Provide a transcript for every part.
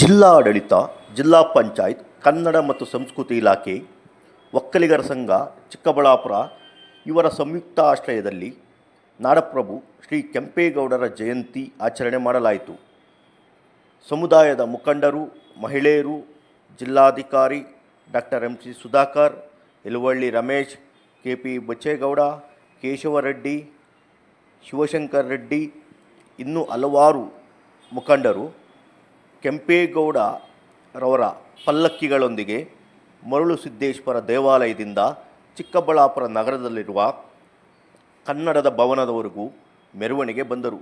ಜಿಲ್ಲಾಡಳಿತ, ಜಿಲ್ಲಾ ಪಂಚಾಯತ್, ಕನ್ನಡ ಮತ್ತು ಸಂಸ್ಕೃತಿ ಇಲಾಖೆ, ಒಕ್ಕಲಿಗರ ಸಂಘ, ಚಿಕ್ಕಬಳ್ಳಾಪುರ, ಇವರ ಸಂಯುಕ್ತ ಆಶ್ರಯದಲ್ಲಿ ನಾಡಪ್ರಭು ಶ್ರೀ ಕೆಂಪೇಗೌಡರ ಜಯಂತಿ ಆಚರಣೆ ಮಾಡಲಾಯಿತು. ಸಮುದಾಯದ ಮುಖಂಡರು, ಮಹಿಳೆಯರು, ಜಿಲ್ಲಾಧಿಕಾರಿ doctor M C Sudhakar Yaluvalli Ramesh K P Bachegowda, Keshavareddy, Shivashankar Reddy, ಇನ್ನೂ ಹಲವಾರು ಮುಖಂಡರು ಕೆಂಪೇಗೌಡ ರವರ ಪಲ್ಲಕ್ಕಿಗಳೊಂದಿಗೆ ಮರುಳು ಸಿದ್ದೇಶ್ವರ ದೇವಾಲಯದಿಂದ ಚಿಕ್ಕಬಳ್ಳಾಪುರ ನಗರದಲ್ಲಿರುವ ಕನ್ನಡದ ಭವನದವರೆಗೂ ಮೆರವಣಿಗೆ ಬಂದರು.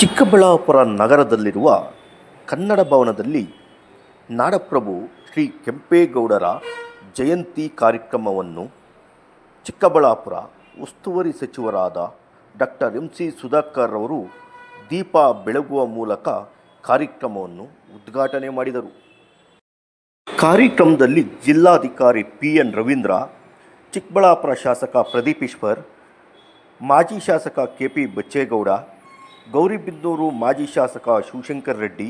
ಚಿಕ್ಕಬಳ್ಳಾಪುರ ನಗರದಲ್ಲಿರುವ ಕನ್ನಡ ಭವನದಲ್ಲಿ ನಾಡಪ್ರಭು ಶ್ರೀ ಕೆಂಪೇಗೌಡರ ಜಯಂತಿ ಕಾರ್ಯಕ್ರಮವನ್ನು ಚಿಕ್ಕಬಳ್ಳಾಪುರ ಉಸ್ತುವಾರಿ ಸಚಿವರಾದ ಡಾಕ್ಟರ್ ಎಂ ಸಿ ಸುಧಾಕರ್ ಅವರು ದೀಪ ಬೆಳಗುವ ಮೂಲಕ ಕಾರ್ಯಕ್ರಮವನ್ನು ಉದ್ಘಾಟನೆ ಮಾಡಿದರು. ಕಾರ್ಯಕ್ರಮದಲ್ಲಿ ಜಿಲ್ಲಾಧಿಕಾರಿ ಪಿ ಎನ್ ರವೀಂದ್ರ, ಚಿಕ್ಕಬಳ್ಳಾಪುರ ಶಾಸಕ ಪ್ರದೀಪ್ ಈಶ್ವರ್, ಮಾಜಿ ಶಾಸಕ ಕೆ ಪಿ ಬಚ್ಚೇಗೌಡ ಗೌರಿಬಿದನೂರು ಮಾಜಿ ಶಾಸಕ ಶಿವಶಂಕರ್ ರೆಡ್ಡಿ,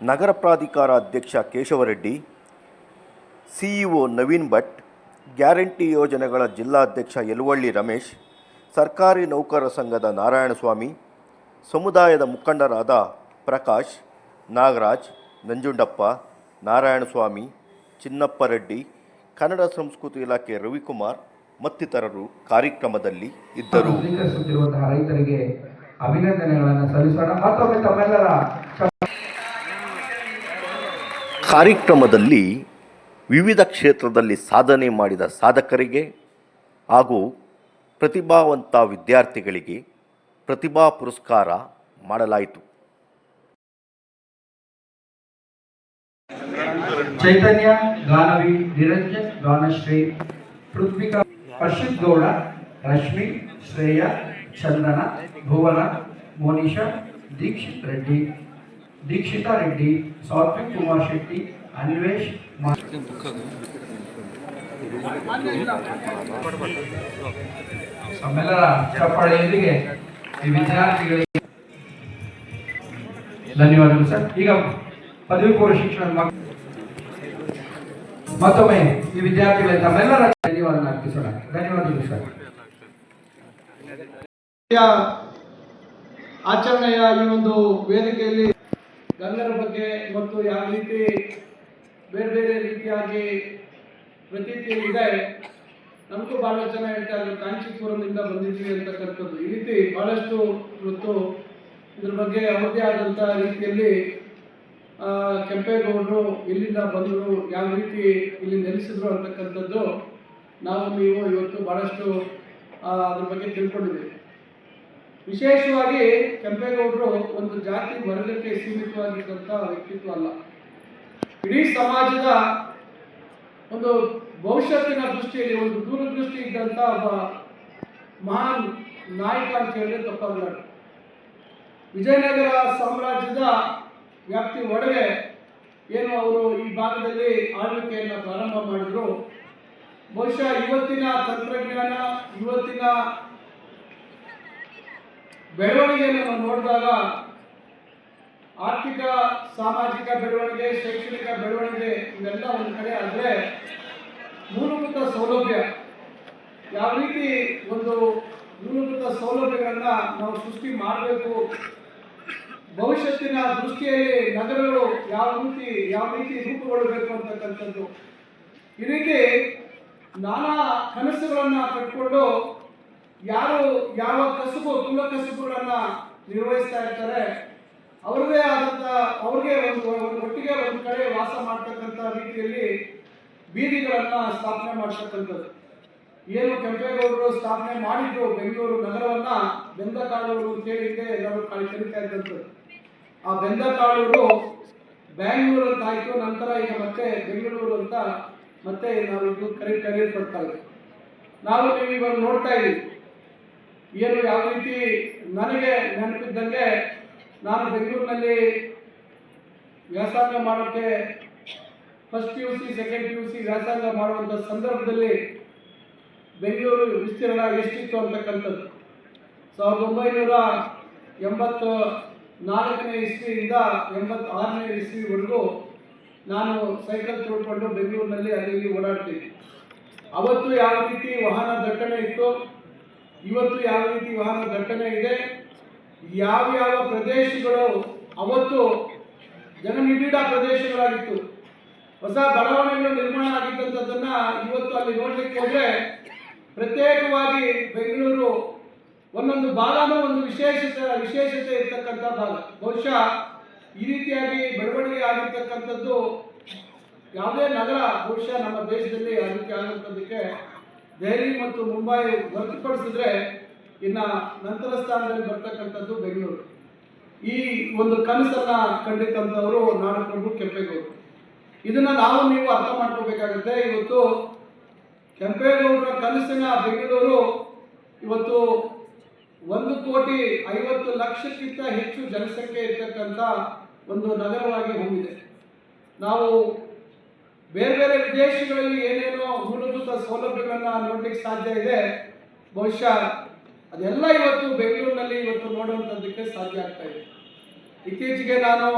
ನಗರ ಪ್ರಾಧಿಕಾರ ಅಧ್ಯಕ್ಷ ಕೇಶವರೆಡ್ಡಿ ಸಿಇಒ ನವೀನ್ ಭಟ್, ಗ್ಯಾರಂಟಿ ಯೋಜನೆಗಳ ಜಿಲ್ಲಾಧ್ಯಕ್ಷ ಯಲುವಳ್ಳಿ ರಮೇಶ್, ಸರ್ಕಾರಿ ನೌಕರರ ಸಂಘದ ನಾರಾಯಣಸ್ವಾಮಿ, ಸಮುದಾಯದ ಮುಖಂಡರಾದ ಪ್ರಕಾಶ್, ನಾಗರಾಜ್, ನಂಜುಂಡಪ್ಪ, ನಾರಾಯಣಸ್ವಾಮಿ, ಚಿನ್ನಪ್ಪ ರೆಡ್ಡಿ, ಕನ್ನಡ ಸಂಸ್ಕೃತಿ ಇಲಾಖೆ ರವಿಕುಮಾರ್ ಮತ್ತಿತರರು ಕಾರ್ಯಕ್ರಮದಲ್ಲಿ ಇದ್ದರು. ಅಭಿನಂದನೆಗಳನ್ನು ಸಲ್ಲಿಸೋಣ. ಮತ್ತೊಮ್ಮೆ ತಮ್ಮೆಲ್ಲರ ಕಾರ್ಯಕ್ರಮದಲ್ಲಿ ವಿವಿಧ ಕ್ಷೇತ್ರದಲ್ಲಿ ಸಾಧನೆ ಮಾಡಿದ ಸಾಧಕರಿಗೆ ಹಾಗೂ ಪ್ರತಿಭಾವಂತ ವಿದ್ಯಾರ್ಥಿಗಳಿಗೆ ಪ್ರತಿಭಾ ಪುರಸ್ಕಾರ ಮಾಡಲಾಯಿತು. ಚೈತನ್ಯ ಗಾನವಿ ನಿರಂಜನ್ ಗಾನಶ್ರೀ ಪೃಥ್ವಿಕಾ ಹರ್ಷಿತ್ ಗೌಡ ರಶ್ಮಿ ಶ್ರೇಯ ಚಂದನ ಭುವನ, ಮೋನಿಶಾ, ದೀಕ್ಷಿತ್ ರೆಡ್ಡಿ, ದೀಕ್ಷಿತಾ ರೆಡ್ಡಿ, ಸಾತ್ವಿಕ್ ಕುಮಾರ್ ಶೆಟ್ಟಿ ಅನ್ವೇಶ್ ನಮ್ಮೆಲ್ಲರ ಚಪ್ಪಾಳೆಯೊಂದಿಗೆ ಈ ವಿದ್ಯಾರ್ಥಿಗಳಿಗೆ ಧನ್ಯವಾದಗಳು ಸರ್. ಈಗ ಪದವಿ ಪೂರ್ವ ಶಿಕ್ಷಣ ಮತ್ತೊಮ್ಮೆ ಈ ವಿದ್ಯಾರ್ಥಿಗಳಿಗೆ ತಮ್ಮೆಲ್ಲರ ಧನ್ಯವಾದ ಅರ್ಪಿಸೋಣ. ಧನ್ಯವಾದಗಳು ಸರ್. ಆಚರಣೆಯ ಈ ಒಂದು ವೇದಿಕೆಯಲ್ಲಿ ಗಂಗರ ಬಗ್ಗೆ ಮತ್ತು ಯಾವ ರೀತಿ ಬೇರೆ ಬೇರೆ ರೀತಿಯಾಗಿ ಪ್ರತೀತಿಯಲ್ಲಿದೆ ನಮಗೂ ಭಾಳ ಜನ ಹೇಳ್ತಾ ಇದ್ರು ಕಾಂಚೀಪುರಮಿಂದ ಬಂದಿದ್ವಿ ಅಂತಕ್ಕಂಥದ್ದು. ಈ ರೀತಿ ಬಹಳಷ್ಟು ಇವತ್ತು ಇದ್ರ ಬಗ್ಗೆ ಅವ್ರದ್ದೇ ಆದಂಥ ರೀತಿಯಲ್ಲಿ ಕೆಂಪೇಗೌಡರು ಇಲ್ಲಿಂದ ಬಂದರು, ಯಾವ ರೀತಿ ಇಲ್ಲಿ ನೆಲೆಸಿದ್ರು ಅಂತಕ್ಕಂಥದ್ದು ನಾವು, ನೀವು ಇವತ್ತು ಭಾಳಷ್ಟು ಅದ್ರ ಬಗ್ಗೆ ತಿಳ್ಕೊಂಡಿದ್ದೀವಿ. ವಿಶೇಷವಾಗಿ ಕೆಂಪೇಗೌಡರು ಒಂದು ಜಾತಿ ವರ್ಗಕ್ಕೆ ಸೀಮಿತವಾಗಿದ್ದಂಥ ವ್ಯಕ್ತಿತ್ವ ಅಲ್ಲ. ಇಡೀ ಸಮಾಜದ ಒಂದು ಭವಿಷ್ಯತ್ತಿನ ದೃಷ್ಟಿಯಲ್ಲಿ, ಒಂದು ದೂರದೃಷ್ಟಿ ಇದ್ದಂಥ ಒಬ್ಬ ಮಹಾನ್ ನಾಯಕ ಅಂತ ಹೇಳಿದ್ರೆ ತಪ್ಪಾಗಲ್ಲ. ವಿಜಯನಗರ ಸಾಮ್ರಾಜ್ಯದ ವ್ಯಾಪ್ತಿ ಒಡವೆ ಏನು ಅವರು ಈ ಭಾಗದಲ್ಲಿ ಆಳ್ವಿಕೆಯನ್ನು ಪ್ರಾರಂಭ ಮಾಡಿದ್ರು. ಬಹುಶಃ ಇವತ್ತಿನ ತಂತ್ರಜ್ಞಾನ, ಇವತ್ತಿನ ಬೆಳವಣಿಗೆಯನ್ನು ನಾವು ನೋಡಿದಾಗ ಆರ್ಥಿಕ, ಸಾಮಾಜಿಕ ಬೆಳವಣಿಗೆ, ಶೈಕ್ಷಣಿಕ ಬೆಳವಣಿಗೆ ಇವೆಲ್ಲ ಒಂದು ಕಡೆ ಆದರೆ ಮೂಲಭೂತ ಸೌಲಭ್ಯ. ಯಾವ ರೀತಿ ಒಂದು ಮೂಲಭೂತ ಸೌಲಭ್ಯಗಳನ್ನ ನಾವು ಸೃಷ್ಟಿ ಮಾಡಬೇಕು? ಭವಿಷ್ಯತ್ತಿನ ದೃಷ್ಟಿಯಲ್ಲಿ ನಗರಗಳು ಯಾವ ರೀತಿ ಯಾವ ರೀತಿ ರೂಪುಗೊಳ್ಳಬೇಕು ಅಂತಕ್ಕಂಥದ್ದು. ಈ ರೀತಿ ನಾನಾ ಕನಸುಗಳನ್ನು ಕಟ್ಕೊಂಡು ಯಾರು ಯಾವ ಕಸುಬು, ತುಂಬ ಕಸುಬುಗಳನ್ನ ನಿರ್ವಹಿಸ್ತಾ ಇರ್ತಾರೆ ಅವ್ರದೇ ಆದಂಥ ಅವ್ರಿಗೆ ಒಂದು ಒಟ್ಟಿಗೆ ಒಂದು ಕಡೆ ವಾಸ ಮಾಡ್ತಕ್ಕಂಥ ರೀತಿಯಲ್ಲಿ ಬೀದಿಗಳನ್ನ ಸ್ಥಾಪನೆ ಮಾಡ್ತಕ್ಕಂಥದ್ದು. ಏನು ಕೆಂಪೇಗೌಡರು ಸ್ಥಾಪನೆ ಮಾಡಿದ್ರು ಬೆಂಗಳೂರು ನಗರವನ್ನ, ಬೆಂದಕಾಳೂರು ಅಂತ ಹೇಳಿದ್ದೆ ಎಲ್ಲರೂ ಕಾಳಿ ಕಲಿತಾ ಇದ್ದಂಥದ್ದು. ಆ ಬೆಂದಕಾಳೂರು ಬ್ಯಾಂಗ್ಳೂರು ಅಂತ ಆಯ್ತು, ನಂತರ ಈಗ ಮತ್ತೆ ಬೆಂಗಳೂರು ಅಂತ ಮತ್ತೆ ನಾವು ಕರಿ, ಕರೆಯಲ್ಪಡ್ತಾ ಇದ್ದೀವಿ ನಾವು ನೀವು ಇವಾಗ ನೋಡ್ತಾ ಇದ್ದೀವಿ ಏನು ಯಾವ ರೀತಿ ನನಗೆ ನೆನಪಿದ್ದಂಗೆ ನಾನು ಬೆಂಗಳೂರಿನಲ್ಲಿ ವ್ಯಾಸಂಗ ಮಾಡೋಕ್ಕೆ first P U C second P U C ವ್ಯಾಸಂಗ ಮಾಡುವಂಥ ಸಂದರ್ಭದಲ್ಲಿ ಬೆಂಗಳೂರು ವಿಸ್ತೀರ್ಣ ಎಷ್ಟಿತ್ತು ಅಂತಕ್ಕಂಥದ್ದು. ಸಾವಿರದ ಒಂಬೈನೂರ ಎಂಬತ್ತು ನಾಲ್ಕನೇ ಇಸ್ವಿಯಿಂದ ಎಂಬತ್ತು ಆರನೇ ಇಸ್ವಿವರೆಗೂ ನಾನು ಸೈಕಲ್ ತುಳ್ಕೊಂಡು ಬೆಂಗಳೂರಿನಲ್ಲಿ ಅಲ್ಲಿ ಓಡಾಡ್ತೀನಿ ಅವತ್ತು ಯಾವ ರೀತಿ ವಾಹನ ದಟ್ಟಣೆ ಇತ್ತು? ಇವತ್ತು ಯಾವ ರೀತಿ ವಾಹನ ದಟ್ಟಣೆ ಇದೆ, ಯಾವ ಯಾವ ಪ್ರದೇಶಗಳು ಅವತ್ತು ಜನನಿಬಿಡ ಪ್ರದೇಶಗಳಾಗಿತ್ತು, ಹೊಸ ಬಡಾವಣೆಗಳು ನಿರ್ಮಾಣ ಆಗಿದ್ದಂಥದ್ದನ್ನ ಇವತ್ತು ಅಲ್ಲಿ ನೋಡ್ಲಿಕ್ಕೆ ಹೋದ್ರೆ ಪ್ರತ್ಯೇಕವಾಗಿ ಬೆಂಗಳೂರು ಒಂದೊಂದು ಬಾಲನ ಒಂದು ವಿಶೇಷತೆ ವಿಶೇಷತೆ ಇರ್ತಕ್ಕಂಥ ಭಾಗ. ಬಹುಶಃ ಈ ರೀತಿಯಾಗಿ ಬೆಳವಣಿಗೆ ಆಗಿರ್ತಕ್ಕಂಥದ್ದು ಯಾವುದೇ ನಗರ ಬಹುಶಃ ನಮ್ಮ ದೇಶದಲ್ಲಿ ಅದಕ್ಕೆ ರೀತಿ ಆಗುವಂಥದ್ದಕ್ಕೆ ದೆಹಲಿ ಮತ್ತು ಮುಂಬೈ ಹೊರತುಪಡಿಸಿದ್ರೆ ಇನ್ನ ನಂತರ ಸ್ಥಾನದಲ್ಲಿ ಬರ್ತಕ್ಕಂಥದ್ದು ಬೆಂಗಳೂರು. ಈ ಒಂದು ಕನಸನ್ನ ಕಂಡಿದ್ದಂಥವರು ನಾಡಪ್ರಭು ಕೆಂಪೇಗೌಡರು ಇದನ್ನ ನಾವು ನೀವು ಅರ್ಥ ಮಾಡ್ಕೋಬೇಕಾಗುತ್ತೆ. ಇವತ್ತು ಕೆಂಪೇಗೌಡರ ಕನಸಿನ ಬೆಂಗಳೂರು ಇವತ್ತು ಒಂದು ಕೋಟಿ ಐವತ್ತು ಲಕ್ಷಕ್ಕಿಂತ ಹೆಚ್ಚು ಜನಸಂಖ್ಯೆ ಇರ್ತಕ್ಕಂಥ ಒಂದು ನಗರವಾಗಿ ಹೊಂದಿದೆ ನಾವು ಬೇರೆ ಬೇರೆ ವಿದೇಶಗಳಲ್ಲಿ ಏನೇನೋ ಮೂಲಭೂತ ಸೌಲಭ್ಯಗಳನ್ನ ನೋಡ್ಲಿಕ್ಕೆ ಸಾಧ್ಯ ಇದೆ, ಬಹುಶಃ ಅದೆಲ್ಲ ಇವತ್ತು ಬೆಂಗಳೂರಿನಲ್ಲಿ ಇವತ್ತು ನೋಡುವಂಥದ್ದಕ್ಕೆ ಸಾಧ್ಯ ಆಗ್ತಾ ಇದೆ. ಇತ್ತೀಚೆಗೆ ನಾನು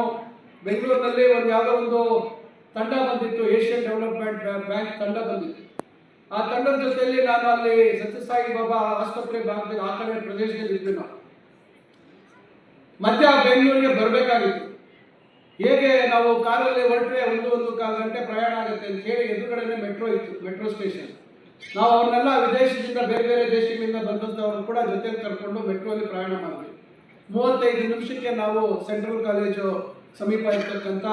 ಬೆಂಗಳೂರಿನಲ್ಲಿ ಒಂದು ಯಾವುದೋ ಒಂದು ತಂಡ ಬಂದಿತ್ತು, ಏಷ್ಯನ್ ಡೆವಲಪ್ಮೆಂಟ್ ಬ್ಯಾಂಕ್ ತಂಡ ಬಂದಿತ್ತು. ಆ ತಂಡದ ಜೊತೆಯಲ್ಲಿ ನಾನು ಅಲ್ಲಿ ಸತ್ಯಸಾಯಿ ಬಾಬಾ ಆಸ್ಪತ್ರೆ ಭಾಗದಲ್ಲಿ, ಆ ಕಡೆ ಪ್ರದೇಶದಲ್ಲಿ ನಾನು. ಮತ್ತೆ ಆ ಬೆಂಗಳೂರಿಗೆ ಬರಬೇಕಾಗಿತ್ತು. ಹೇಗೆ ನಾವು ಕಾರಲ್ಲಿ ಹೊರಟ್ರೆ ಒಂದು ಒಂದು ಕಾಲು ಗಂಟೆ ಪ್ರಯಾಣ ಆಗುತ್ತೆ ಅಂತ ಹೇಳಿ ಎದುರುಗಡೆನೆ ಮೆಟ್ರೋ ಇತ್ತು, ಮೆಟ್ರೋ ಸ್ಟೇಷನ್. ನಾವು ಅವ್ರನ್ನೆಲ್ಲ ವಿದೇಶದಿಂದ ಬೇರೆ ಬೇರೆ ದೇಶಗಳಿಂದ ಬಂದಂಥವ್ರನ್ನ ಕೂಡ ಜೊತೆಗೆ ಕರ್ಕೊಂಡು ಮೆಟ್ರೋಲ್ಲಿ ಪ್ರಯಾಣ ಮಾಡಿದ್ವಿ. ಮೂವತ್ತೈದು ನಿಮಿಷಕ್ಕೆ ನಾವು ಸೆಂಟ್ರಲ್ ಕಾಲೇಜು ಸಮೀಪ ಇರ್ತಕ್ಕಂಥ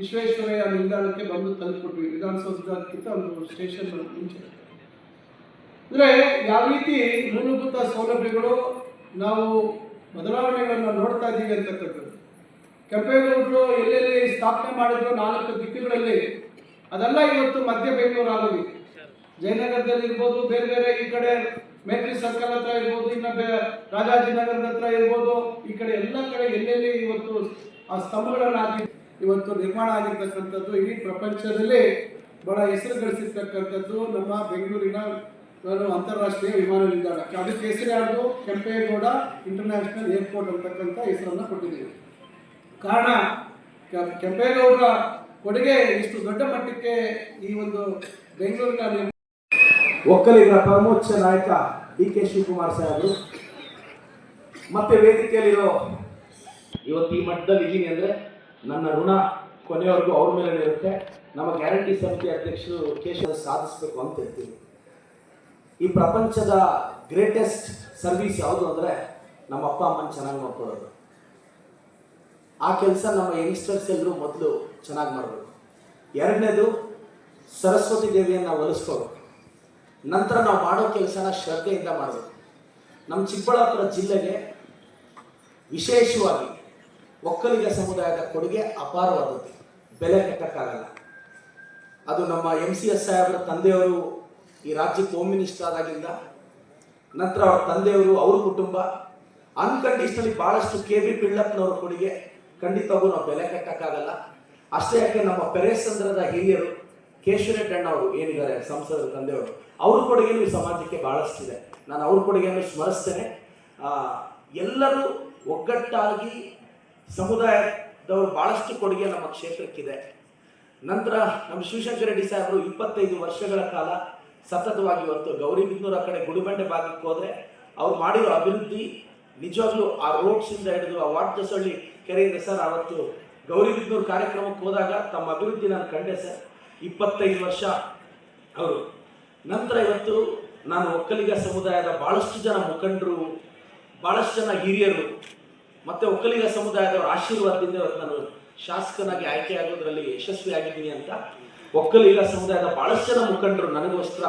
ವಿಶ್ವೇಶ್ವರಯ್ಯ ನಿಲ್ದಾಣಕ್ಕೆ ಬಂದು ತಲುಪಿಬಿಟ್ವಿ ವಿಧಾನಸೌಧಕ್ಕಿಂತ ಒಂದು ಸ್ಟೇಷನ್ ಮುಂಚೆ. ಅಂದರೆ ಯಾವ ರೀತಿ ಮೂಲಭೂತ ಸೌಲಭ್ಯಗಳು ನಾವು ಬದಲಾವಣೆಗಳನ್ನು ನೋಡ್ತಾ ಇದ್ದೀವಿ ಅಂತಕ್ಕಂಥದ್ದು. ಕೆಂಪೇಗೌಡರು ಎಲ್ಲೆಲ್ಲಿ ಸ್ಥಾಪನೆ ಮಾಡಿದ್ರು ನಾಲ್ಕು ದಿಕ್ಕುಗಳಲ್ಲಿ, ಅದೆಲ್ಲ ಇವತ್ತು ಮಧ್ಯ ಬೆಂಗಳೂರು ಆಗಲಿ ಜಯನಗರದಲ್ಲಿ ಇರ್ಬೋದು, ಬೇರೆ ಬೇರೆ ಈ ಕಡೆ ಮೇತ್ರಿ ಸರ್ಕಲ್ ಹತ್ರ ಇರ್ಬೋದು, ಇನ್ನು ರಾಜಾಜಿನಗರದ ಹತ್ರ ಇರ್ಬೋದು, ಈ ಕಡೆ ಎಲ್ಲ ಕಡೆ ಎಲ್ಲೆಲ್ಲಿ ಇವತ್ತು ಆ ಸ್ತಂಭಗಳನ್ನು ಇವತ್ತು ನಿರ್ಮಾಣ ಆಗಿರ್ತಕ್ಕಂಥದ್ದು, ಇಡೀ ಪ್ರಪಂಚದಲ್ಲಿ ಬಹಳ ಹೆಸರು ಗಳಿಸಿರ್ತಕ್ಕಂಥದ್ದು ನಮ್ಮ ಬೆಂಗಳೂರಿನ ಅಂತಾರಾಷ್ಟ್ರೀಯ ವಿಮಾನ ನಿಲ್ದಾಣ. ಅದಕ್ಕೆ ಹೆಸರು ಯಾವುದು ಕೆಂಪೇಗೌಡ ಇಂಟರ್ನ್ಯಾಷನಲ್ ಏರ್ಪೋರ್ಟ್ ಅಂತಕ್ಕಂಥ ಹೆಸರನ್ನು ಕೊಟ್ಟಿದ್ದೀವಿ. ಕಾರಣ ಕೆಂಪೇಗೌಡರ ಕೊಡುಗೆ ಇಷ್ಟು ದೊಡ್ಡ ಮಟ್ಟಕ್ಕೆ ಈ ಒಂದು ಬೆಂಗಳೂರಿನ ಒಕ್ಕಲಿಗರ ಪರಮೋಚ್ಚ ನಾಯಕ ಡಿ ಕೆ ಶಿವಕುಮಾರ್ ಸಾಹೇಬರು. ಮತ್ತೆ ವೇದಿಕೆಯಲ್ಲಿರೋ ಇವತ್ತು ಈ ಮಟ್ಟದಲ್ಲಿ ಇದ್ದೀನಿ ಅಂದರೆ ನನ್ನ ಋಣ ಕೊನೆಯವರೆಗೂ ಅವ್ರ ಮೇಲೆ ಇರುತ್ತೆ. ನಮ್ಮ ಗ್ಯಾರಂಟಿ ಸಮಿತಿ ಅಧ್ಯಕ್ಷರು ಕೇಶವ ಸಾಧಿಸಬೇಕು ಅಂತ ಹೇಳ್ತೀನಿ. ಈ ಪ್ರಪಂಚದ ಗ್ರೇಟೆಸ್ಟ್ ಸರ್ವಿಸ್ ಯಾವುದು ಅಂದರೆ ನಮ್ಮ ಅಪ್ಪ ಅಮ್ಮನ ಚೆನ್ನಾಗಿ ನೋಡ್ಕೊಳ್ಳೋದು. ಆ ಕೆಲಸ ನಮ್ಮ ಯಂಗ್ಸ್ಟರ್ಸ್ ಎಲ್ಲರೂ ಮೊದಲು ಚೆನ್ನಾಗಿ ಮಾಡಬೇಕು. ಎರಡನೇದು ಸರಸ್ವತಿ ದೇವಿಯನ್ನು ಒಲಿಸ್ಕೋಬೇಕು. ನಂತರ ನಾವು ಮಾಡೋ ಕೆಲಸನ ಶ್ರದ್ಧೆಯಿಂದ ಮಾಡಬೇಕು. ನಮ್ಮ ಚಿಕ್ಕಬಳ್ಳಾಪುರ ಜಿಲ್ಲೆಗೆ ವಿಶೇಷವಾಗಿ ಒಕ್ಕಲಿಗ ಸಮುದಾಯದ ಕೊಡುಗೆ ಅಪಾರವಾದದ್ದು. ಬೆಲೆ ಕಟ್ಟಕ್ಕಾಗಲ್ಲ. ಅದು ನಮ್ಮ ಎಂ ಸಿ ಎಸ್ ಸಾಹೇಬರ ತಂದೆಯವರು ಈ ರಾಜ್ಯಕ್ಕೆ ಹೋಮ್ ಮಿನಿಸ್ಟರ್ ಆದಾಗಿಂದ, ನಂತರ ಅವ್ರ ತಂದೆಯವರು ಅವ್ರ ಕುಟುಂಬ ಅನ್ಕಂಡೀಷನಲಿ ಭಾಳಷ್ಟು ಕೆ ಬಿ ಪಿಳ್ಳಪ್ಪನವರ ಕೊಡುಗೆ ಖಂಡಿತವಾಗೂ ನಾವು ಬೆಲೆ ಕಟ್ಟಕ್ಕಾಗಲ್ಲ. ಅಷ್ಟೇ ಯಾಕೆ ನಮ್ಮ ಪೆರೇಸಂದ್ರದ ಹಿರಿಯರು ಕೇಶವರೆಡ್ಡಣ್ಣ ಅವರು ಏನಿದ್ದಾರೆ, ಸಂಸದರ ತಂದೆಯವರು, ಅವ್ರ ಕೊಡುಗೆನೂ ಈ ಸಮಾಜಕ್ಕೆ ಬಹಳಷ್ಟಿದೆ. ನಾನು ಅವ್ರ ಕೊಡುಗೆಯನ್ನು ಸ್ಮರಿಸ್ತೇನೆ. ಎಲ್ಲರೂ ಒಗ್ಗಟ್ಟಾಗಿ ಸಮುದಾಯದವರು ಭಾಳಷ್ಟು ಕೊಡುಗೆ ನಮ್ಮ ಕ್ಷೇತ್ರಕ್ಕಿದೆ. ನಂತರ ನಮ್ಮ ಶಿವಶಂಕರ ರೆಡ್ಡಿ ಸಾಹೇಬರು ಇಪ್ಪತ್ತೈದು ವರ್ಷಗಳ ಕಾಲ ಸತತವಾಗಿ ಇವತ್ತು ಗೌರಿಬಿದನೂರ ಕಡೆ ಗುಡಿಬಂಡೆ ಭಾಗಕ್ಕೆ ಹೋದ್ರೆ ಅವ್ರು ಮಾಡಿರೋ ಅಭಿವೃದ್ಧಿ ನಿಜವಾಗ್ಲೂ ಆ ರೋಡ್ಸಿಂದ ಹಿಡಿದು ಆ ವಾಟ್ ವಾಟದಸಳ್ಳಿ ಕೆರೆಯಿಂದ ಸರ್, ಅವತ್ತು ಗೌರಿಬಿದನೂರು ಕಾರ್ಯಕ್ರಮಕ್ಕೆ ಹೋದಾಗ ತಮ್ಮ ಅಭಿವೃದ್ಧಿ ನಾನು ಕಂಡೆ ಸರ್. ಇಪ್ಪತ್ತೈದು ವರ್ಷ ಅವರು. ನಂತರ ಇವತ್ತು ನಾನು ಒಕ್ಕಲಿಗ ಸಮುದಾಯದ ಭಾಳಷ್ಟು ಜನ ಮುಖಂಡರು ಭಾಳಷ್ಟು ಜನ ಹಿರಿಯರು, ಮತ್ತು ಒಕ್ಕಲಿಗ ಸಮುದಾಯದವರ ಆಶೀರ್ವಾದದಿಂದ ಇವತ್ತು ನಾನು ಶಾಸಕನಾಗಿ ಆಯ್ಕೆಯಾಗೋದ್ರಲ್ಲಿ ಯಶಸ್ವಿಯಾಗಿದ್ದೀನಿ ಅಂತ. ಒಕ್ಕಲಿಗ ಸಮುದಾಯದ ಭಾಳಷ್ಟು ಜನ ಮುಖಂಡರು ನನಗೋಸ್ಕರ,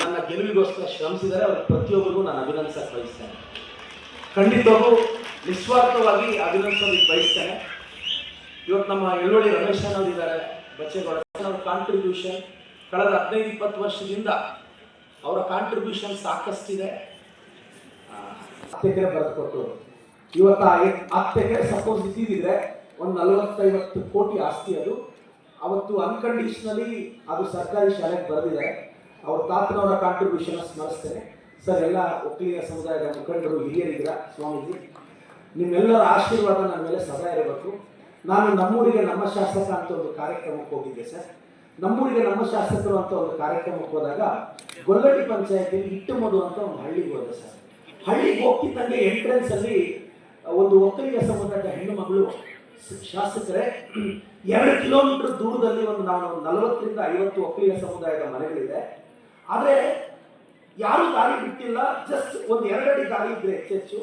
ನನ್ನ ಗೆಲುವಿಗೋಸ್ಕರ ಶ್ರಮಿಸಿದರೆ ಅವ್ರ ಪ್ರತಿಯೊಬ್ಬರಿಗೂ ನಾನು ಅಭಿನಂದಿಸಕ್ಕೆ ಬಯಸ್ತೇನೆ ಖಂಡಿತವಾಗೂ ನಿಸ್ವಾರ್ಥವಾಗಿ ಅಭಿನಂದಿಸೋದಕ್ಕೆ ಬಯಸ್ತೇನೆ. ಇವತ್ತು ನಮ್ಮ ಎಲ್ಲೋಳಿ ರಮೇಶ್ ಅನ್ನೋರು ಇದ್ದಾರೆ, ಬಚ್ಚೇಗೌಡ. ಅವ್ರ ಕಾಂಟ್ರಿಬ್ಯೂಷನ್ ಕಳೆದ ಹದಿನೈದು, ಇಪ್ಪತ್ತು ವರ್ಷದಿಂದ ಅವರ ಕಾಂಟ್ರಿಬ್ಯೂಷನ್ ಸಾಕಷ್ಟಿದೆ. ಎಕರೆ ಬರೆದು ಕೊಟ್ಟರು. ಇವತ್ತು ಆ ಹತ್ತು ಸಪೋಸ್ ಇದ್ದಿದ್ರೆ ಒಂದು ನಲವತ್ತೈವತ್ತು ಕೋಟಿ ಆಸ್ತಿ ಅದು. ಅವತ್ತು ಅನ್ಕಂಡೀಷನಲಿ ಅದು ಸರ್ಕಾರಿ ಶಾಲೆಗೆ ಬರೆದಿದೆ ಅವ್ರ ತಾತನವರ ಕಾಂಟ್ರಿಬ್ಯೂಷನ್ ಸ್ಮರಿಸ್ತೇನೆ. ಸರ್, ಎಲ್ಲ ಒಕ್ಕಲಿಗ ಸಮುದಾಯದ ಮುಖಂಡರು ಹಿರಿಯರಿದ್ದೀರ ಸ್ವಾಮೀಜಿ, ನಿಮ್ಮೆಲ್ಲರ ಆಶೀರ್ವಾದ ನನ್ನ ಮೇಲೆ ಸದಾ ಇರಬೇಕು. ನಾನು ನಮ್ಮೂರಿಗೆ ನಮ್ಮ ಶಾಸಕ ಅಂತ ಒಂದು ಕಾರ್ಯಕ್ರಮಕ್ಕೆ ಹೋಗಿದ್ದೆ ಸರ್. ನಮ್ಮೂರಿಗೆ ನಮ್ಮ ಶಾಸಕರು ಅಂತ ಒಂದು ಕಾರ್ಯಕ್ರಮಕ್ಕೆ ಹೋದಾಗ ಗೊಲ್ಲಟ್ಟಿ ಪಂಚಾಯತಿಯಲ್ಲಿ ಇಟ್ಟಮದು ಅಂತ ಒಂದು ಹಳ್ಳಿಗೆ ಹೋದೆ ಸರ್. ಹಳ್ಳಿಗೆ ಹೋಗ್ತಿದ್ದಂಗೆ ಎಂಟ್ರೆನ್ಸ್ ಅಲ್ಲಿ ಒಂದು ಒಕ್ಕಲಿಗ ಸಮುದಾಯದ ಹೆಣ್ಣು ಮಗಳು ಶಾಸಕರೇ, ಎರಡು ಕಿಲೋಮೀಟರ್ ದೂರದಲ್ಲಿ ಒಂದು ನಾನು ನಲವತ್ತರಿಂದ ಐವತ್ತು ಒಕ್ಕಲಿಗ ಸಮುದಾಯದ ಮನೆಗಳಿದೆ. ಆದರೆ ಯಾರು ದಾರಿ ಬಿಟ್ಟಿಲ್ಲ ಜಸ್ಟ್ ಒಂದು ಎರಡಡಿ ದಾರಿ ಇದ್ರೆ ಹೆಚ್ಚೆಚ್ಚು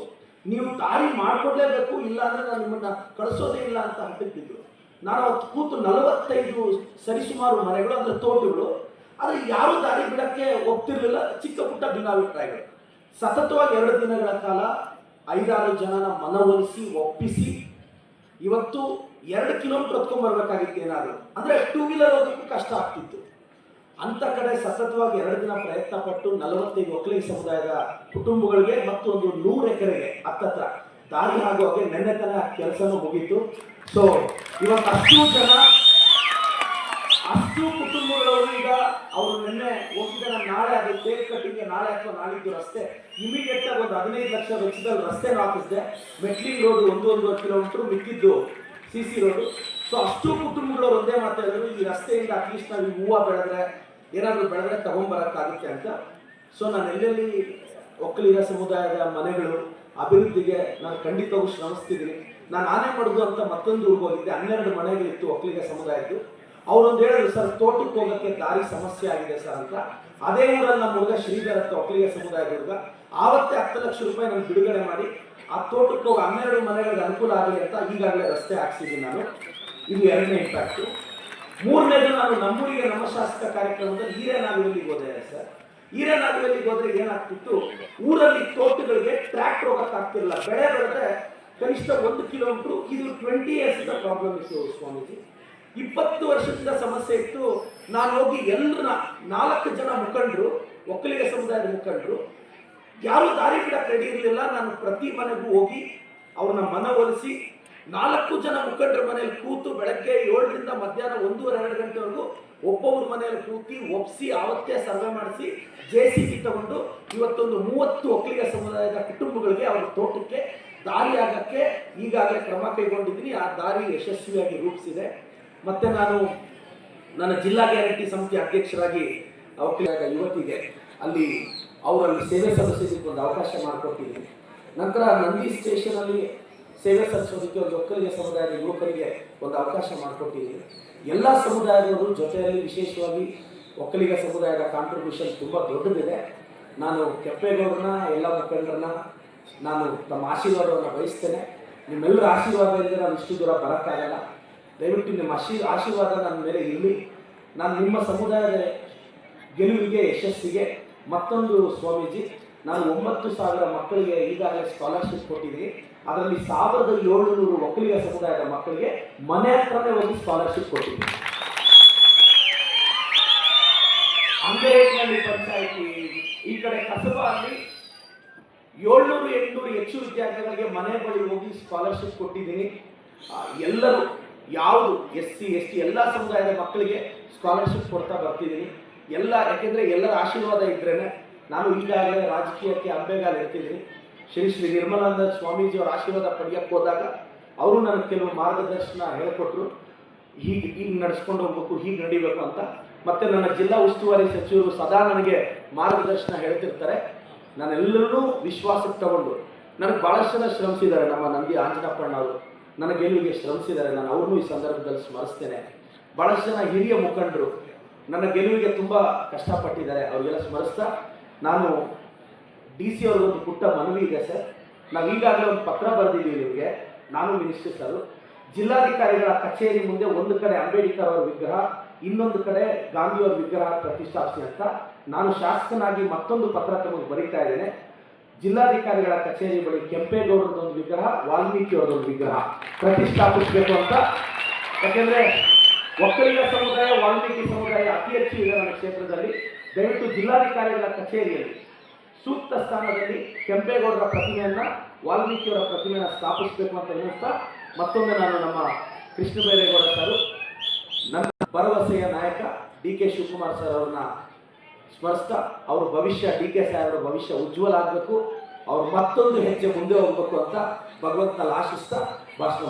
ನೀವು ದಾರಿ ಮಾಡ್ಕೊಡ್ಲೇಬೇಕು ಇಲ್ಲ ಅಂದ್ರೆ ನಾನು ನಿಮ್ಮನ್ನ ಕಳಿಸೋದೇ ಇಲ್ಲ ಅಂತ ಹಟ್ಟಿದ್ರು ನಾನು ಅವತ್ತು ಕೂತು ನಲವತ್ತೈದು ಸರಿಸುಮಾರು ಮನೆಗಳು ಅಂದ್ರೆ ತೋಟಗಳು, ಆದರೆ ಯಾರು ದಾರಿ ಬಿಡಕ್ಕೆ ಒಪ್ತಿರ್ಲಿಲ್ಲ, ಚಿಕ್ಕ ಪುಟ್ಟ ಭಿನ್ನಾಭಿಪ್ರಾಯಗಳು. ಸತತವಾಗಿ ಎರಡು ದಿನಗಳ ಕಾಲ ಐದಾರು ಜನನ ಮನವೊಲಿಸಿ, ಒಪ್ಪಿಸಿ, ಇವತ್ತು ಎರಡು ಕಿಲೋಮೀಟರ್ ಹೊತ್ಕೊಂಡ್ಬರ್ಬೇಕಾಗಿತ್ತು ಏನಾದ್ರು. ಅಂದ್ರೆ ಟೂ ವೀಲರ್ ಹೋಗೋಕ್ಕೂ ಕಷ್ಟ ಆಗ್ತಿತ್ತು. ಅಂತ ಕಡೆ ಸತತವಾಗಿ ಎರಡು ದಿನ ಪ್ರಯತ್ನ ಪಟ್ಟು ನಲವತ್ತೈದು ಒಕ್ಕಲಿಗ ಸಮುದಾಯದ ಕುಟುಂಬಗಳಿಗೆ ಮತ್ತು ಒಂದು ನೂರು ಎಕರೆಗೆ ಹತ್ತತ್ರ ದಾರಿ ಆಗುವಾಗ ನೆನ್ನೆ ತನ ಕೆಲಸನೂ ಮುಗೀತು. ಸೊ ಇವತ್ತು ಅಷ್ಟು ಜನ, ಅಷ್ಟು ಕುಟುಂಬಗಳವರು ಈಗ ಅವರು ನಿನ್ನೆ ಹೋಗಿದ್ದ ನಾಳೆ ಅದು ಟೇಕ್ ಕಟ್ಟಿಂಗ್ ನಾಳೆ ಅಥವಾ ನಾಳಿದ್ದು ರಸ್ತೆ. ಇಮಿಡಿಯೇಟ್ ಆಗಿ ಒಂದು ಹದಿನೈದು ಲಕ್ಷ ವೆಚ್ಚದಲ್ಲಿ ರಸ್ತೆ ಹಾಕಿಸಿದೆ. ಮೆಟ್ಲಿಂಗ್ ರೋಡ್ ಒಂದು ಒಂದು ಕಿಲೋಮೀಟರ್ ಮಿಕ್ಕಿದ್ದು ಸಿ ಸಿ ರೋಡು. ಸೊ ಅಷ್ಟು ಕುಟುಂಬಗಳವರು ಒಂದೇ ಮಾತಾಡಿದ್ರು, ಈ ರಸ್ತೆಯಿಂದ ಅಟ್ಲೀಸ್ಟ್ ನಾವು ಹೂವು ಬೆಳೆದ್ರೆ ಏನಾದರೂ ಬೆಳೆದ್ರೆ ತಗೊಂಡ್ಬರೋಕ್ಕಾಗುತ್ತೆ ಅಂತ. ಸೊ ನಾನು ಎಲ್ಲೆಲ್ಲಿ ಒಕ್ಕಲಿಗ ಸಮುದಾಯದ ಮನೆಗಳು, ಅಭಿವೃದ್ಧಿಗೆ ನಾನು ಖಂಡಿತವಾಗೂ ಶ್ರಮಿಸ್ತಿದ್ದೀನಿ. ನಾನು ಆನೆ ಮಾಡೋದು ಅಂತ ಮತ್ತೊಂದು ಊರಿಗೆ ಹೋಗಿದ್ದೆ. ಹನ್ನೆರಡು ಮನೆಗಳಿತ್ತು ಒಕ್ಕಲಿಗ ಸಮುದಾಯದ್ದು. ಅವರೊಂದು ಹೇಳಿದ್ರು, ಸರ್, ತೋಟಕ್ಕೆ ಹೋಗೋಕ್ಕೆ ದಾರಿ ಸಮಸ್ಯೆ ಆಗಿದೆ ಸರ್ ಅಂತ. ಅದೇ ಊರಲ್ಲಿ ನಮ್ಮ ಹುಡುಗ ಶ್ರೀಧರ್ ಅಂತ ಒಕ್ಕಲಿಗ ಸಮುದಾಯದ ಹುಡುಗ. ಆವತ್ತೇ ಹತ್ತು ಲಕ್ಷ ರೂಪಾಯಿ ನಾನು ಬಿಡುಗಡೆ ಮಾಡಿ, ಆ ತೋಟಕ್ಕೆ ಹೋಗಿ ಹನ್ನೆರಡು ಮನೆಗಳಿಗೆ ಅನುಕೂಲ ಆಗಲಿ ಅಂತ ಈಗಾಗಲೇ ರಸ್ತೆ ಹಾಕ್ಸಿದ್ದೀನಿ ನಾನು. ಇದು ಎರಡನೇ ಇಂಪ್ಯಾಕ್ಟು ಮೂರನೇದು ನಾನು ನಮ್ಮೂರಿಗೆ, ನಮ್ಮ ಶಾಸಕ ಕಾರ್ಯಕ್ರಮದಲ್ಲಿ ಹಿರೇನಾಗಲಿಗೆ ಹೋದೆ ಸರ್. ಹಿರೇನಾಗಲಿಗೆ ಹೋದ್ರೆ ಏನಾಗ್ತಿತ್ತು? ಊರಲ್ಲಿ ತೋಟಗಳಿಗೆ ಟ್ರ್ಯಾಕ್ಟರ್ ಹೋಗೋಕ್ಕಾಗ್ತಿರಲಿಲ್ಲ ಬೆಳೆ ಬೆಳೆದ್ರೆ ಕನಿಷ್ಠ ಒಂದು ಕಿಲೋಮೀಟರ್ ಇದು ಟ್ವೆಂಟಿ ಇಯರ್ಸ್ ಪ್ರಾಬ್ಲಮ್ ಇತ್ತು ಸ್ವಾಮೀಜಿ. ಇಪ್ಪತ್ತು ವರ್ಷದಿಂದ ಸಮಸ್ಯೆ ಇತ್ತು. ನಾನು ಹೋಗಿ ಎಲ್ಲರನ್ನ ನಾಲ್ಕು ಜನ ಮುಖಂಡರು, ಒಕ್ಕಲಿಗ ಸಮುದಾಯದ ಮುಖಂಡರು, ಯಾರು ದಾರಿ ಬಿಡಕ್ಕೆ ರೆಡಿ ಇರಲಿಲ್ಲ. ನಾನು ಪ್ರತಿ ಮನೆಗೂ ಹೋಗಿ ಅವ್ರನ್ನ ಮನವೊಲಿಸಿ ನಾಲ್ಕು ಜನ ಮುಖಂಡರ ಮನೆಯಲ್ಲಿ ಕೂತು ಬೆಳಗ್ಗೆ ಏಳರಿಂದ ಮಧ್ಯಾಹ್ನ ಒಂದೂವರೆ, ಎರಡು ಗಂಟೆವರೆಗೂ ಒಬ್ಬೊಬ್ಬರ ಮನೆಯಲ್ಲಿ ಕೂತಿ ಒಪ್ಸಿ, ಆವತ್ತೇ ಸರ್ವೆ ಮಾಡಿಸಿ, ಜೆ ಸಿ ಬಿ ತಗೊಂಡು ಇವತ್ತೊಂದು ಮೂವತ್ತು ಒಕ್ಕಲಿಗ ಸಮುದಾಯದ ಕುಟುಂಬಗಳಿಗೆ ಅವರ ತೋಟಕ್ಕೆ ದಾರಿ ಆಗಕ್ಕೆ ಈಗಾಗಲೇ ಕ್ರಮ ಕೈಗೊಂಡಿದ್ದೀನಿ. ಆ ದಾರಿ ಯಶಸ್ವಿಯಾಗಿ ರೂಪಿಸಿದೆ. ಮತ್ತೆ ನಾನು ನನ್ನ ಜಿಲ್ಲಾ ಗ್ಯಾರಂಟಿ ಸಮಿತಿ ಅಧ್ಯಕ್ಷರಾಗಿ ಒಕ್ಕಲಿಗ ಯುವತಿಗೆ ಅಲ್ಲಿ ಅವರಲ್ಲಿ ಸೇವೆ ಸಲ್ಲಿಸೋದಕ್ಕೆ ಒಂದು ಅವಕಾಶ ಮಾಡಿಕೊಟ್ಟಿದ್ದೀನಿ. ನಂತರ ನಂದಿ ಸ್ಟೇಷನಲ್ಲಿ ಸೇವೆ ಸಲ್ಲಿಸೋದಕ್ಕೆ ಒಂದು ಒಕ್ಕಲಿಗ ಸಮುದಾಯದ ಯುವಕರಿಗೆ ಒಂದು ಅವಕಾಶ ಮಾಡಿಕೊಟ್ಟಿದ್ದೀನಿ ಎಲ್ಲ ಸಮುದಾಯದವರು ಜೊತೆಯಲ್ಲಿ ವಿಶೇಷವಾಗಿ ಒಕ್ಕಲಿಗ ಸಮುದಾಯದ ಕಾಂಟ್ರಿಬ್ಯೂಷನ್ ತುಂಬ ದೊಡ್ಡದಿದೆ. ನಾನು ಕೆಂಪೇಗೌಡರನ್ನ, ಎಲ್ಲ ಮುಖಂಡರನ್ನ ನಾನು ತಮ್ಮ ಆಶೀರ್ವಾದವನ್ನು ಬಯಸ್ತೇನೆ. ನಿಮ್ಮೆಲ್ಲರ ಆಶೀರ್ವಾದ ಇಲ್ಲದೆ ನಾನು ಇಷ್ಟು ದೂರ ಬರೋಕ್ಕಾಗಲ್ಲ. ದಯವಿಟ್ಟು ನಿಮ್ಮ ಆಶೀ, ಆಶೀರ್ವಾದ ನನ್ನ ಮೇಲೆ ಇರಲಿ. ನಾನು ನಿಮ್ಮ ಸಮುದಾಯದ ಗೆಲುವಿಗೆ, ಯಶಸ್ಸಿಗೆ ಮತ್ತೊಂದು ಸ್ವಾಮೀಜಿ ನಾನು ಒಂಬತ್ತು ಸಾವಿರ ಮಕ್ಕಳಿಗೆ ಈಗಾಗಲೇ ಸ್ಕಾಲರ್ಶಿಪ್ ಕೊಟ್ಟಿದ್ದೀನಿ. ಅದರಲ್ಲಿ ಸಾವಿರದ ಏಳುನೂರು ಒಕ್ಕಲಿಗ ಸಮುದಾಯದ ಮಕ್ಕಳಿಗೆ ಮನೆ ಹತ್ರನೇ ಒಂದು ಸ್ಕಾಲರ್ಶಿಪ್ ಕೊಟ್ಟಿದ್ದೀನಿ. ಅಂಗರೇಟ್ನಲ್ಲಿ ಪಂಚಾಯಿತಿ ಈ ಕಡೆ ಕಸಬಾ ಅಲ್ಲಿ ಏಳ್ನೂರು ಎಂಟುನೂರು ಹೆಚ್ಚು ವಿದ್ಯಾರ್ಥಿಗಳಿಗೆ ಮನೆ ಬಳಿ ಹೋಗಿ ಸ್ಕಾಲರ್ಶಿಪ್ ಕೊಟ್ಟಿದ್ದೀನಿ. ಎಲ್ಲರೂ, ಯಾವುದು ಎಸ್ ಸಿ, ಎಸ್ ಟಿ ಎಲ್ಲ ಸಮುದಾಯದ ಮಕ್ಕಳಿಗೆ ಸ್ಕಾಲರ್ಶಿಪ್ ಕೊಡ್ತಾ ಬರ್ತಿದ್ದೀನಿ. ಎಲ್ಲ, ಯಾಕೆಂದರೆ ಎಲ್ಲರ ಆಶೀರ್ವಾದ ಇದ್ರೇನೆ ನಾನು ಈಗಾಗಲೇ ರಾಜಕೀಯಕ್ಕೆ ಅಂಬೆಗಾಲ ಇರ್ತಿದ್ದೀನಿ. ಶ್ರೀ ಶ್ರೀ ನಿರ್ಮಲಾನಂದ ಸ್ವಾಮೀಜಿಯವರ ಆಶೀರ್ವಾದ ಪಡೆಯಕ್ಕೆ ಹೋದಾಗ ಅವರು ನನಗೆ ಕೆಲವು ಮಾರ್ಗದರ್ಶನ ಹೇಳಿಕೊಟ್ರು. ಹೀಗೆ ಹೀಗೆ ನಡೆಸ್ಕೊಂಡು ಹೋಗ್ಬೇಕು, ಹೀಗೆ ನಡಿಬೇಕು ಅಂತ. ಮತ್ತೆ ನನ್ನ ಜಿಲ್ಲಾ ಉಸ್ತುವಾರಿ ಸಚಿವರು ಸದಾ ನನಗೆ ಮಾರ್ಗದರ್ಶನ ಹೇಳ್ತಿರ್ತಾರೆ. ನಾನೆಲ್ಲರೂ ವಿಶ್ವಾಸಕ್ಕೆ ತಗೊಂಡು ನನಗೆ ಭಾಳಷ್ಟು ಜನ ಶ್ರಮಿಸಿದ್ದಾರೆ ನಮ್ಮ ನಂದಿ ಆಂಜನಪ್ಪಣ್ಣ ಅವರು. ನನ್ನ ಗೆಲುವಿಗೆ ಶ್ರಮಿಸಿದ್ದಾರೆ ನಾನು ಅವ್ರನ್ನೂ ಈ ಸಂದರ್ಭದಲ್ಲಿ ಸ್ಮರಿಸ್ತೇನೆ. ಭಾಳಷ್ಟು ಜನ ಹಿರಿಯ ಮುಖಂಡರು ನನ್ನ ಗೆಲುವಿಗೆ ತುಂಬ ಕಷ್ಟಪಟ್ಟಿದ್ದಾರೆ. ಅವರಿಗೆಲ್ಲ ಸ್ಮರಿಸ್ತಾ ನಾನು ಡಿ ಸಿ ಅವ್ರಿಗೊಂದು ಪುಟ್ಟ ಮನವಿ ಇದೆ ಸರ್. ನಾವು ಈಗಾಗಲೇ ಒಂದು ಪತ್ರ ಬರೆದಿದ್ದೀವಿ ನಿಮಗೆ. ನಾನು ಮಿನಿಸ್ಟರ್ ಸರ್ ಜಿಲ್ಲಾಧಿಕಾರಿಗಳ ಕಚೇರಿ ಮುಂದೆ ಒಂದು ಕಡೆ ಅಂಬೇಡ್ಕರ್ ಅವರ ವಿಗ್ರಹ, ಇನ್ನೊಂದು ಕಡೆ ಗಾಂಧಿಯವರ ವಿಗ್ರಹ ಪ್ರತಿಷ್ಠಾಪಿಸಿ ಅಂತ ನಾನು ಶಾಸಕನಾಗಿ ಮತ್ತೊಂದು ಪತ್ರ ತಮಗೆ ಬರೀತಾ ಇದ್ದೇನೆ. ಜಿಲ್ಲಾಧಿಕಾರಿಗಳ ಕಚೇರಿ ಬಳಿ ಕೆಂಪೇಗೌಡರದೊಂದು ವಿಗ್ರಹ, ವಾಲ್ಮೀಕಿ ಅವರದೊಂದು ವಿಗ್ರಹ ಪ್ರತಿಷ್ಠಾಪಿಸಬೇಕು ಅಂತ. ಯಾಕೆಂದರೆ ಒಕ್ಕಲಿಗ ಸಮುದಾಯ, ವಾಲ್ಮೀಕಿ ಸಮುದಾಯ ಅತಿ ಹೆಚ್ಚು ಇದೆ ನನ್ನ ಕ್ಷೇತ್ರದಲ್ಲಿ. ದಯವಿಟ್ಟು ಜಿಲ್ಲಾಧಿಕಾರಿಗಳ ಕಚೇರಿಯಲ್ಲಿ ಸೂಕ್ತ ಸ್ಥಾನದಲ್ಲಿ ಕೆಂಪೇಗೌಡರ ಪ್ರತಿಮೆಯನ್ನ ವಾಲ್ಮೀಕಿಯವರ ಪ್ರತಿಮೆಯನ್ನು ಸ್ಥಾಪಿಸಬೇಕು ಅಂತ ಎನ್ನಿಸ್ತಾ ಮತ್ತೊಮ್ಮೆ ನಾನು ನಮ್ಮ ಕೃಷ್ಣ ಬೈರೇಗೌಡ ಸರ್, ನನ್ನ ಭರವಸೆಯ ನಾಯಕ ಡಿ ಕೆ ಶಿವಕುಮಾರ್ ಸರ್ ಅವ್ರನ್ನ ಸ್ಮರಿಸ್ತಾ. ಅವ್ರ ಭವಿಷ್ಯ, ಡಿ ಕೆ ಸಾಹೇಬರ ಭವಿಷ್ಯ ಉಜ್ವಲ ಆಗಬೇಕು. ಅವ್ರು ಮತ್ತೊಂದು ಹೆಜ್ಜೆ ಮುಂದೆ ಹೋಗ್ಬೇಕು ಅಂತ ಭಗವಂತನಲ್ಲಿ ಆಶಿಸ್ತಾ ಭಾಷಣ